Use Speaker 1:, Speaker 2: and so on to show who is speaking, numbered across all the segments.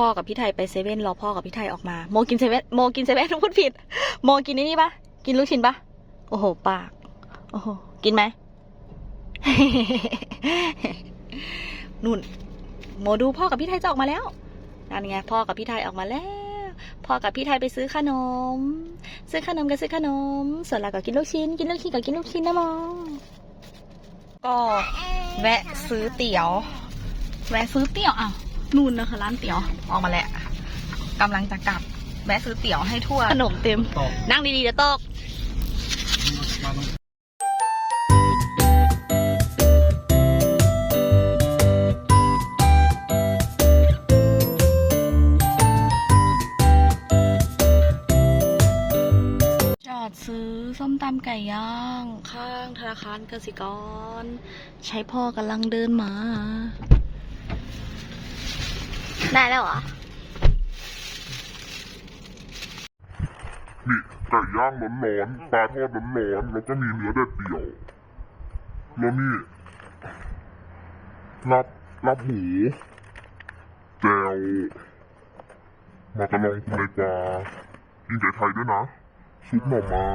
Speaker 1: พ่อกับพี่ไทยไปเซเว่นรอพ่อกับพี่ไทยออกมา โมกินเซเว่นโมกินเซเว่นพูดผิด โมกินนี่นี่ปะกินลูกชิ้นปะโอ้โห ปาก โอ้โห กินไหมนุ่น โมดูพ่อกับพี่ไทยจะออกมาแล้วนั่นไงพ่อกับพี่ไทยออกมาแล้ว พ่อกับพี่ไทยไปซื้อขนม ซื้อขนมก็ซื้อขนม ส่วนเราก็กินลูกชิ้น กินลูกชิ้นก็กินลูกชิ้นนะมองก็แวะซื้อเตี๋ยว แวะซื้อเตี๋ยวอะ นู่นนะคะ ร้านเตี๋ยวออกมาแล้วกำลังจะกลับแวะซื้อเตี๋ยวให้ทั่วขนมเต็ม
Speaker 2: ตก
Speaker 1: นั่งดีๆเดี๋ยวตก
Speaker 2: มาตรง
Speaker 1: จอดซื้อส้มตำไก่ย่าง ข้างธนาคารกสิกร ใช้พ่อกำลังเดินมา ได้แล้วเหรอ
Speaker 3: นี่ไก่ย่างร้อนๆปลาทอดร้อนๆแล้วก็มีเนื้อแดดเดียว แล้วนี่รับรับหมูแจวมากระลองคุณนายกวากินไก่ไทยด้วยนะซุปหน่อไม้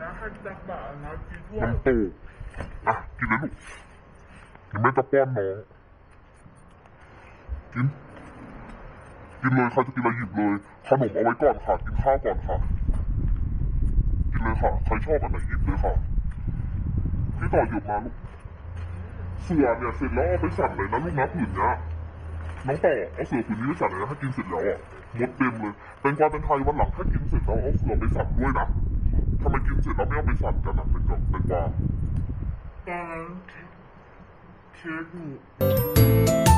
Speaker 3: น้ำตกอะ กินเลยลูกเดี๋ยวแม่จะป้อนน้องกิน กินเลยใครจะกินอะไรหยิบเลย ขนมเอาไว้ก่อนค่ะ กินข้าวก่อนค่ะ กินเลยค่ะ ใครชอบอันไหนหยิบเลยค่ะ พี่ต่อหยิบมาลูก เสือเนี่ยเสร็จแล้วเอาไปสั่นเลยนะลูกนะผืนเนี้ยน้องต่อเอาเสือผืนนี้ไปสั่นเลยนะถ้ากินเสร็จแล้วอะหมดเต็มเลย เป็นความเป็นไทยวันหลังถ้ากินเสร็จแล้วเอาเสือไปสั่นด้วยนะทำไมกินเสร็จแล้วไม่เอาไปสั่นกันนะเป็นกับเป็นความตอนนั้นเค้กหนู